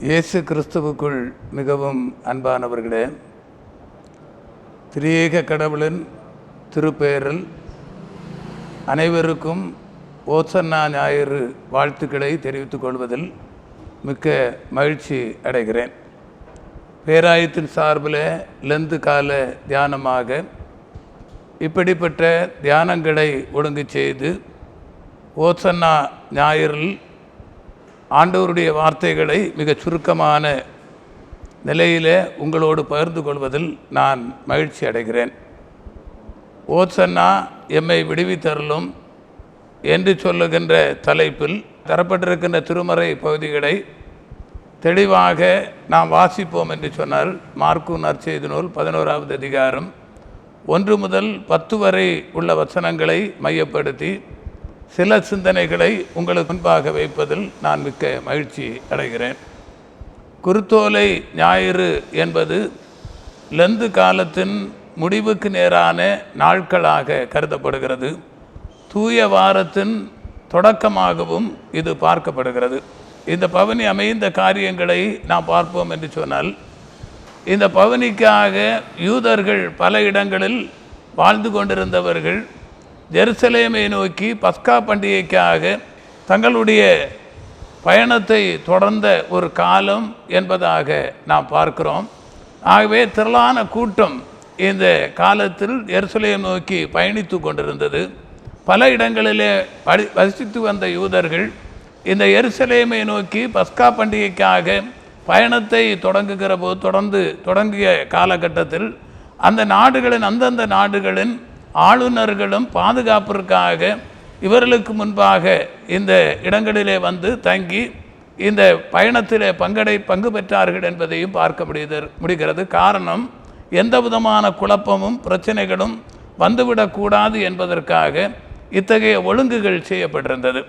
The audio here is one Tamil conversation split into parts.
இயேசு கிறிஸ்துவுக்குள் மிகவும் அன்பானவர்களே திரியேக கடவுளின் திருப்பெயரில் அனைவருக்கும் ஓசன்னா ஞாயிறு வாழ்த்துக்களை தெரிவித்துக் கொள்வதில் மிக்க மகிழ்ச்சி அடைகிறேன். பேராயத்தின் சார்பில் லெந்து கால தியானமாக இப்படிப்பட்ட தியானங்களை ஒழுங்கு செய்து ஓசன்னா ஞாயிறில் ஆண்டவருடைய வார்த்தைகளை மிகச் சுருக்கமான நிலையில் உங்களோடு பகிர்ந்து கொள்வதில் நான் மகிழ்ச்சி அடைகிறேன். ஓசன்னா எம்மை விடுவித்தருளும் என்று சொல்லுகின்ற தலைப்பில் தரப்பட்டிருக்கின்ற திருமறை பகுதிகளை தெளிவாக நாம் வாசிப்போம் என்று சொன்னால் மார்க்கு நற்செய்தி நூல் பதினோராவது அதிகாரம் ஒன்று முதல் பத்து வரை உள்ள வசனங்களை மையப்படுத்தி சில சிந்தனைகளை உங்களுக்கு முன்பாக வைப்பதில் நான் மிக்க மகிழ்ச்சி அடைகிறேன். குருத்தோலை ஞாயிறு என்பது லெந்து காலத்தின் முடிவுக்கு நேரான நாட்களாக கருதப்படுகிறது. தூய வாரத்தின் தொடக்கமாகவும் இது பார்க்கப்படுகிறது. இந்த பவனி அமைந்த காரியங்களை நாம் பார்ப்போம் என்று சொன்னால் இந்த பவனிக்காக யூதர்கள் பல இடங்களில் வாழ்ந்து கொண்டிருந்தவர்கள் ஜெருசலேமை நோக்கி பஸ்கா பண்டிகைக்காக தங்களுடைய பயணத்தை தொடர்ந்த ஒரு காலம் என்பதாக நாம் பார்க்கிறோம். ஆகவே திரளான கூட்டம் இந்த காலத்தில் எருசலேம் நோக்கி பயணித்து கொண்டிருந்தது. பல இடங்களிலே படி வசித்து வந்த யூதர்கள் இந்த எருசலேமை நோக்கி பஸ்கா பண்டிகைக்காக பயணத்தை தொடங்குகிற போது தொடர்ந்து தொடங்கிய காலகட்டத்தில் அந்த நாடுகளின் அந்தந்த நாடுகளின் ஆளுநர்களும் பாதுகாப்பிற்காக இவர்களுக்கு முன்பாக இந்த இடங்களிலே வந்து தங்கி இந்த பயணத்திலே பங்கடை பங்கு பெற்றார்கள் என்பதையும் பார்க்க முடியுது முடிகிறது. காரணம் எந்த விதமான குழப்பமும் பிரச்சனைகளும் வந்துவிடக்கூடாது என்பதற்காக இத்தகைய ஒழுங்குகள் செய்யப்பட்டிருந்தது.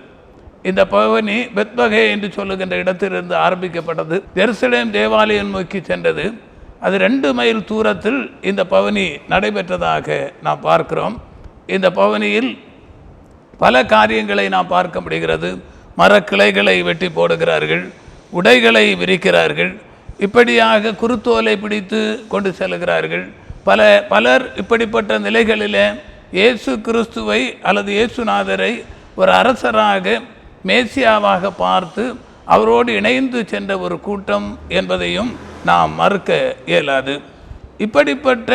இந்த பவனி பெத்பகே என்று சொல்லுகின்ற இடத்திலிருந்து ஆரம்பிக்கப்பட்டது. ஜெருசலேம் தேவாலயம் நோக்கி சென்றது. அது ரெண்டு மைல் தூரத்தில் இந்த பவனி நடைபெற்றதாக நாம் பார்க்கிறோம். இந்த பவனியில் பல காரியங்களை நாம் பார்க்க முடிகிறது. மரக்கிளைகளை வெட்டி போடுகிறார்கள். உடைகளை விரிக்கிறார்கள். இப்படியாக குருத்தோலை பிடித்து கொண்டு செல்கிறார்கள். பல பலர் இப்படிப்பட்ட நிலைகளில் இயேசு கிறிஸ்துவை அல்லது இயேசுநாதரை ஒரு அரசராக மேசியாவாக பார்த்து அவரோடு இணைந்து சென்ற ஒரு கூட்டம் என்பதையும் நாம் மறுக்க இயலாது. இப்படிப்பட்ட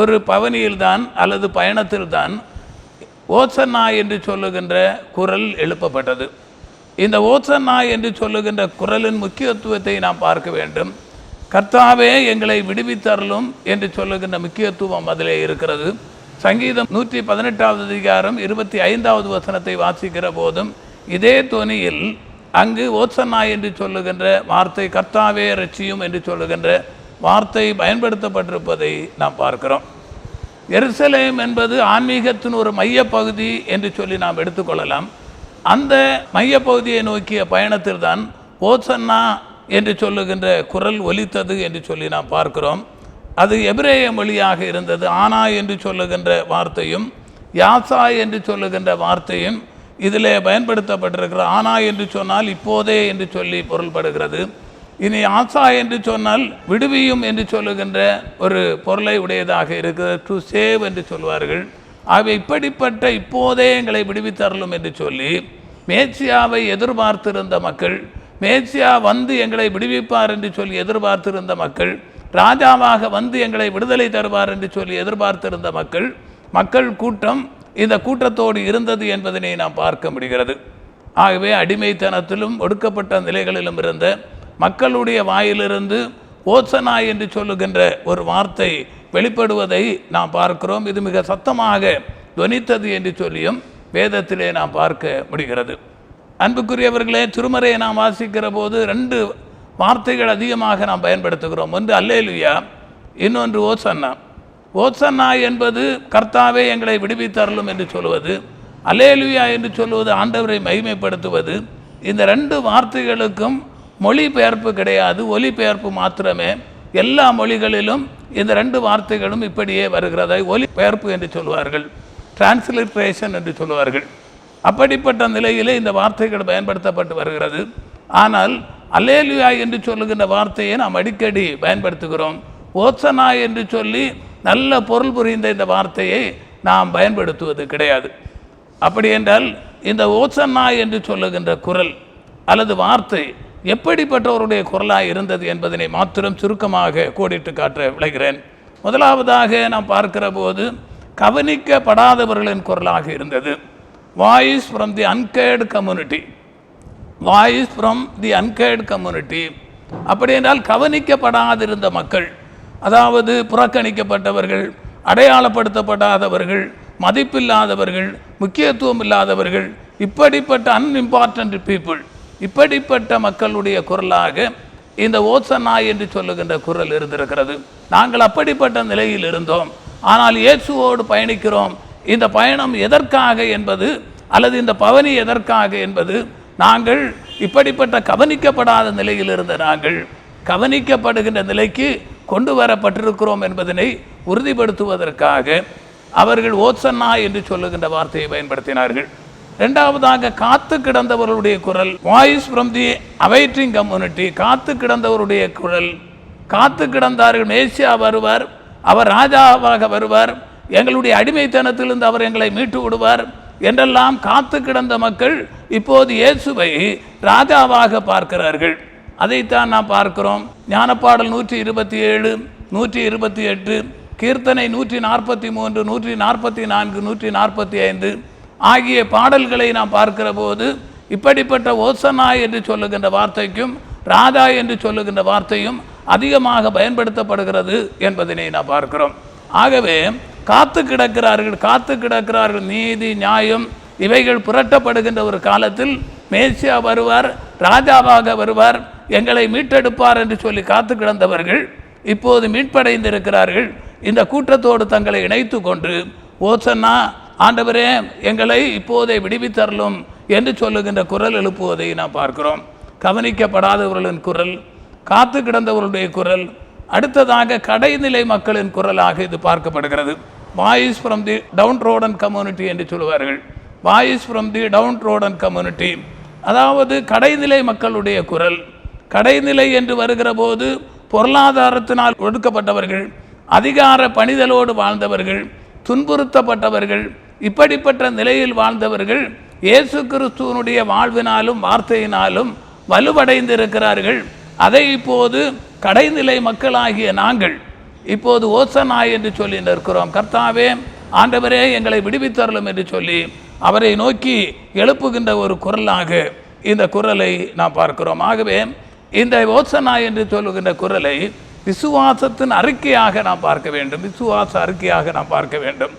ஒரு பவனியில்தான் அல்லது பயணத்தில்தான் ஓசன்னா என்று சொல்லுகின்ற குரல் எழுப்பப்பட்டது. இந்த ஓசன்னா என்று சொல்லுகின்ற குரலின் முக்கியத்துவத்தை நாம் பார்க்க வேண்டும். கர்த்தாவே எங்களை விடுவித்தரலும் என்று சொல்லுகின்ற முக்கியத்துவம் அதிலே இருக்கிறது. சங்கீதம் நூற்றி பதினெட்டாவது அதிகாரம் இருபத்தி ஐந்தாவது வசனத்தை வாசிக்கிற போதும் இதே துணியில் அங்கு ஓசன்னா என்று சொல்லுகின்ற வார்த்தை கர்த்தாவே ரட்சியும் என்று சொல்லுகின்ற வார்த்தை பயன்படுத்தப்பட்டிருப்பதை நாம் பார்க்கிறோம். எருசலேம் என்பது ஆன்மீகத்தின் ஒரு மையப்பகுதி என்று சொல்லி நாம் எடுத்துக்கொள்ளலாம். அந்த மையப்பகுதியை நோக்கிய பயணத்தில் தான் ஓசன்னா என்று சொல்லுகின்ற குரல் ஒலித்தது என்று சொல்லி நாம் பார்க்கிறோம். அது எபிரேய மொழியாக இருந்தது. ஆனா என்று சொல்லுகின்ற வார்த்தையும் யாசா என்று சொல்லுகின்ற வார்த்தையும் இதில் பயன்படுத்தப்பட்டிருக்கிற ஆனா என்று சொன்னால் இப்போதே என்று சொல்லி பொருள்படுகிறது. இனி ஆசா என்று சொன்னால் விடுவியும் என்று சொல்லுகின்ற ஒரு பொருளை உடையதாக இருக்கிறது. டு சேவ் என்று சொல்வார்கள். ஆகவே இப்படிப்பட்ட இப்போதே எங்களை விடுவித்தரலும் என்று சொல்லி மேட்சியாவை எதிர்பார்த்திருந்த மக்கள் மேட்சியா வந்து எங்களை விடுவிப்பார் என்று சொல்லி எதிர்பார்த்திருந்த மக்கள் ராஜாவாக வந்து எங்களை விடுதலை தருவார் என்று சொல்லி எதிர்பார்த்திருந்த மக்கள் மக்கள் கூட்டம் இந்த கூட்டத்தோடு இருந்தது என்பதனை நாம் பார்க்க முடிகிறது. ஆகவே அடிமைத்தனத்திலும் ஒடுக்கப்பட்ட நிலைகளிலும் இருந்த மக்களுடைய வாயிலிருந்து ஓசனா என்று சொல்லுகின்ற ஒரு வார்த்தை வெளிப்படுவதை நாம் பார்க்கிறோம். இது மிக சத்தமாக துவனித்தது என்று சொல்லியும் வேதத்திலே நாம் பார்க்க முடிகிறது. அன்புக்குரியவர்களே திருமறையை நாம் வாசிக்கிற போது ரெண்டு வார்த்தைகள் அதிகமாக நாம் பயன்படுத்துகிறோம். ஒன்று அல்லேலுயா இன்னொன்று ஓசன்னா. ஓசன்னா என்பது கர்த்தாவே எங்களை விடுவித்தருளும் என்று சொல்வது அலேலுயா என்று சொல்வது ஆண்டவரை மகிமைப்படுத்துவது இந்த ரெண்டு வார்த்தைகளுக்கும் மொழிபெயர்ப்பு கிடையாது ஒலிபெயர்ப்பு மாத்திரமே. எல்லா மொழிகளிலும் இந்த ரெண்டு வார்த்தைகளும் இப்படியே வருகிறதை. ஒலிபெயர்ப்பு என்று சொல்வார்கள் டிரான்ஸ்லிட்ரேஷன் என்று சொல்வார்கள். அப்படிப்பட்ட நிலையிலே இந்த வார்த்தைகள் பயன்படுத்தப்பட்டு வருகிறது. ஆனால் அலேலுயா என்று சொல்லுகின்ற வார்த்தையை நாம் அடிக்கடி பயன்படுத்துகிறோம். ஓசனா என்று சொல்லி நல்ல பொருள் புரிந்த இந்த வார்த்தையை நாம் பயன்படுத்துவது கிடையாது. அப்படி என்றால் இந்த ஓசன்னா என்று சொல்லுகின்ற குரல் அல்லது வார்த்தை எப்படிப்பட்டவருடைய குரலாக இருந்தது என்பதனை மாத்திரம் சுருக்கமாக கோடிட்டு காட்ட விளைகிறேன். முதலாவதாக நாம் பார்க்கிற போது கவனிக்கப்படாதவர்களின் குரலாக இருந்தது. Voice from the unheard community voice from the unheard community அப்படி என்றால் கவனிக்கப்படாதிருந்த மக்கள். அதாவது புறக்கணிக்கப்பட்டவர்கள் அடையாளப்படுத்தப்படாதவர்கள் மதிப்பில்லாதவர்கள் முக்கியத்துவம் இல்லாதவர்கள் இப்படிப்பட்ட அன்இம்பார்ட்டன்ட் பீப்புள் இப்படிப்பட்ட மக்களுடைய குரலாக இந்த ஓசனா என்று சொல்லுகின்ற குரல் இருந்திருக்கிறது. நாங்கள் அப்படிப்பட்ட நிலையில் இருந்தோம். ஆனால் இயேசுவோடு பயணிக்கிறோம். இந்த பயணம் எதற்காக என்பது அல்லது இந்த பவனி எதற்காக என்பது நாங்கள் இப்படிப்பட்ட கவனிக்கப்படாத நிலையில் இருந்த நாங்கள் கவனிக்கப்படுகின்ற நிலைக்கு கொண்டு வரப்பட்டிருக்கிறோம் என்பதனை உறுதிப்படுத்துவதற்காக அவர்கள் ஓசன்னா என்று சொல்லுகின்ற வார்த்தையை பயன்படுத்தினார்கள். இரண்டாவதாக காத்து கிடந்தவர்களுடைய குரல் voice from the awaiting community காத்து கிடந்தவருடைய குரல் காத்து கிடந்தார்கள் மேசியா வருவார் அவர் ராஜாவாக வருவார் எங்களுடைய அடிமைத்தனத்திலிருந்து அவர் எங்களை மீட்டு விடுவார் என்றெல்லாம் காத்து கிடந்த மக்கள் இப்போது இயேசுவை ராஜாவாக பார்க்கிறார்கள். அதைத்தான் நாம் பார்க்கிறோம். ஞானப்பாடல் நூற்றி இருபத்தி ஏழு நூற்றி இருபத்தி எட்டு கீர்த்தனை நூற்றி நாற்பத்தி மூன்று நூற்றி நாற்பத்தி நான்கு நூற்றி நாற்பத்தி ஐந்து ஆகிய பாடல்களை நாம் பார்க்கிற போது இப்படிப்பட்ட ஓசனா என்று சொல்லுகின்ற வார்த்தைக்கும் ராஜா என்று சொல்லுகின்ற வார்த்தையும் அதிகமாக பயன்படுத்தப்படுகிறது என்பதனை நாம் பார்க்கிறோம். ஆகவே காத்து கிடக்கிறார்கள் காத்து கிடக்கிறார்கள் நீதி நியாயம் இவைகள் புரட்டப்படுகின்ற ஒரு காலத்தில் மேசியா வருவார் ராஜாவாக வருவார் எங்களை மீட்டெடுப்பார் என்று சொல்லி காத்து கிடந்தவர்கள் இப்போது மீட்படைந்திருக்கிறார்கள். இந்த கூட்டத்தோடு தங்களை இணைத்து கொண்டு ஓசன்னா ஆண்டவரே எங்களை இப்போதே விடுவித்தரலும் என்று சொல்லுகின்ற குரல் எழுப்புவதை நாம் பார்க்கிறோம். கவனிக்கப்படாதவர்களின் குரல் காத்து கிடந்தவர்களுடைய குரல் அடுத்ததாக கடைநிலை மக்களின் குரலாக இது பார்க்கப்படுகிறது. Voice from the downtrodden community என்று சொல்லுவார்கள். Voice from the downtrodden community அதாவது கடைநிலை மக்களுடைய குரல் கடைநிலை என்று வருகிற போது பொருளாதாரத்தினால் ஒடுக்கப்பட்டவர்கள் அதிகார பணிதலோடு வாழ்ந்தவர்கள் துன்புறுத்தப்பட்டவர்கள் இப்படிப்பட்ட நிலையில் வாழ்ந்தவர்கள் இயேசு கிறிஸ்துவனுடைய வாழ்வினாலும் வார்த்தையினாலும் வலுவடைந்திருக்கிறார்கள். அதை இப்போது கடைநிலை மக்களாகிய நாங்கள் இப்போது ஓசனா என்று சொல்லி நிற்கிறோம். கர்த்தாவே ஆண்டவரே எங்களை விடுவித்தரலும் என்று சொல்லி அவரை நோக்கி எழுப்புகின்ற ஒரு குரலாக இந்த குரலை நாம் பார்க்கிறோம். ஆகவே இந்த ஓசனா என்று சொல்லுகின்ற குரலை விசுவாசத்தின் அறிக்கையாக நாம் பார்க்க வேண்டும். விசுவாச அறிக்கையாக நாம் பார்க்க வேண்டும்.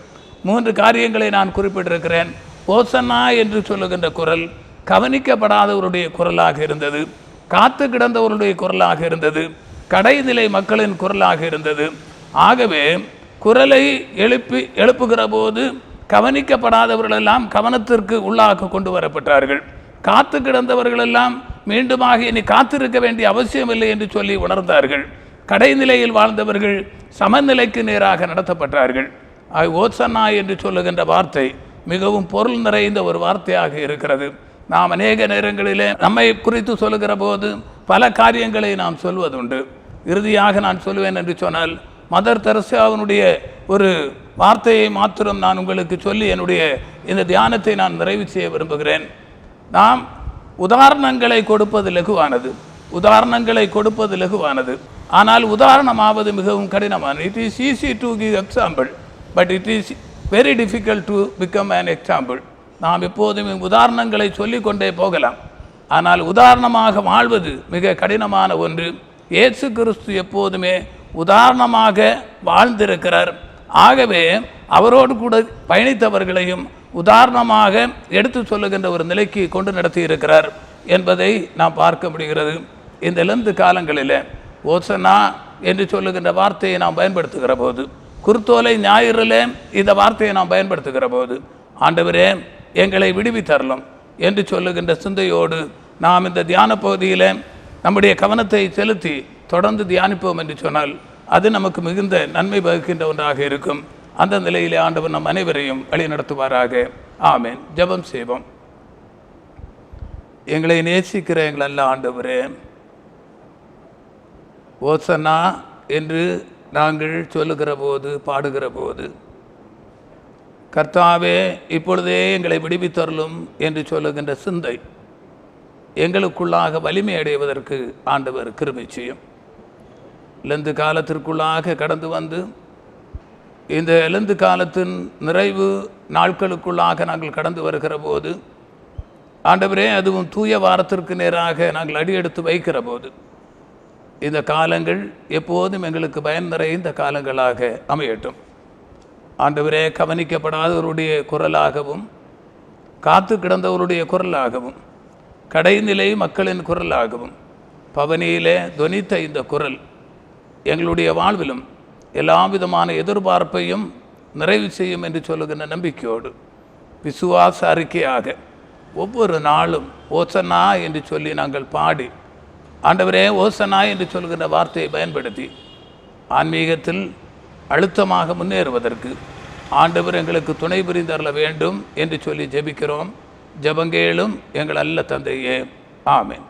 மூன்று காரியங்களை நான் குறிப்பிட்டிருக்கிறேன். ஓசனா என்று சொல்லுகின்ற குரல் கவனிக்கப்படாதவருடைய குரலாக இருந்தது. காத்து கிடந்தவருடைய குரலாக இருந்தது. கடைநிலை மக்களின் குரலாக இருந்தது. ஆகவே குரலை எழுப்பி எழுப்புகிற போது கவனிக்கப்படாதவர்களெல்லாம் கவனத்திற்கு உள்ளாக கொண்டு வரப்பட்டார்கள். காத்து கிடந்தவர்களெல்லாம் மீண்டுமாக இனி காத்திருக்க வேண்டிய அவசியமில்லை என்று சொல்லி உணர்ந்தார்கள். கடைநிலையில் வாழ்ந்தவர்கள் சமநிலைக்கு நேராக நடத்தப்பட்டார்கள். ஐ ஓசன்னா என்று சொல்லுகின்ற வார்த்தை மிகவும் பொருள் நிறைந்த ஒரு வார்த்தையாக இருக்கிறது. நாம் அநேக நேரங்களிலே நம்மை குறித்து சொல்லுகிற போது பல காரியங்களை நாம் சொல்வதுண்டு. இறுதியாக நான் சொல்லுவேன் என்று சொன்னால் மதர் தெரசாவினுடைய ஒரு வார்த்தையை மாத்திரம் நான் உங்களுக்கு சொல்லி என்னுடைய இந்த தியானத்தை நான் நிறைவு செய்ய விரும்புகிறேன். நாம் உதாரணங்களை கொடுப்பது லகுவானது. உதாரணங்களை கொடுப்பது லகுவானது. ஆனால் உதாரணமாவது மிகவும் கடினமானது it is easy to give example but it is very difficult to become an example நாம் எப்போதுமே உதாரணங்களை சொல்லிக்கொண்டே போகலாம். ஆனால் உதாரணமாக வாழ்வது மிக கடினமான ஒன்று. இயேசு கிறிஸ்து எப்போதுமே உதாரணமாக வாழ்ந்திருக்கிறார். ஆகவே அவரோடு கூட பயணித்தவர்களையும் உதாரணமாக எடுத்து சொல்லுகின்ற ஒரு நிலைக்கு கொண்டு நடத்தியிருக்கிறார் என்பதை நாம் பார்க்க முடிகிறது. இந்த லந்து காலங்களில் ஓசனா என்று சொல்லுகின்ற வார்த்தையை நாம் பயன்படுத்துகிற போது குருத்தோலை ஞாயிறில் இந்த வார்த்தையை நாம் பயன்படுத்துகிற போது ஆண்டவரே எங்களை விடுவித்தரலும் என்று சொல்லுகின்ற சிந்தையோடு நாம் இந்த தியான பகுதியில் நம்முடைய கவனத்தை செலுத்தி தொடர்ந்து தியானிப்போம் என்று சொன்னால் அது நமக்கு மிகுந்த நன்மை வகுக்கின்ற ஒன்றாக இருக்கும். அந்த நிலையிலே ஆண்டவர் நம் அனைவரையும் வழி நடத்துவாராக ஆமேன். ஜெபம் செய்வோம். எங்களை நேசிக்கிற எங்கள் அல்ல ஆண்டவரே. ஓசனா என்று நாங்கள் சொல்லுகிற போது பாடுகிற போது கர்த்தாவே இப்பொழுதே எங்களை விடுவித்தருளும் என்று சொல்லுகின்ற சிந்தை எங்களுக்குள்ளாக வலிமை அடைவதற்கு ஆண்டவர் கிருபை செய்யும். லந்து காலத்திற்குள்ளாக கடந்து வந்து இந்த எழுந்து காலத்தின் நிறைவு நாட்களுக்குள்ளாக நாங்கள் கடந்து வருகிற போது ஆண்டவரே அதுவும் தூய வாரத்திற்கு நேராக நாங்கள் அடியெடுத்து வைக்கிற போது இந்த காலங்கள் எப்போதும் எங்களுக்கு பயன் நிறைந்த காலங்களாக அமையட்டும். ஆண்டவரே கவனிக்கப்படாதவருடைய குரலாகவும் காத்து கிடந்தவருடைய குரலாகவும் கடைநிலை மக்களின் குரலாகவும் பவனியிலே துவனித்த இந்த குரல் எங்களுடைய வாழ்விலும் எல்லா விதமான எதிர்பார்ப்பையும் நிறைவு செய்யும் என்று சொல்லுகின்ற நம்பிக்கையோடு விசுவாச அறிக்கையாக ஒவ்வொரு நாளும் ஓசனா என்று சொல்லி நாங்கள் பாடி ஆண்டவரே ஓசனா என்று சொல்கின்ற வார்த்தையை பயன்படுத்தி ஆன்மீகத்தில் அழுத்தமாக முன்னேறுவதற்கு ஆண்டவர் எங்களுக்கு துணை புரிந்தரல வேண்டும் என்று சொல்லி ஜெபிக்கிறோம். ஜெபங்கேளும் எங்கள் அல்ல தந்தையே. ஆமேன்.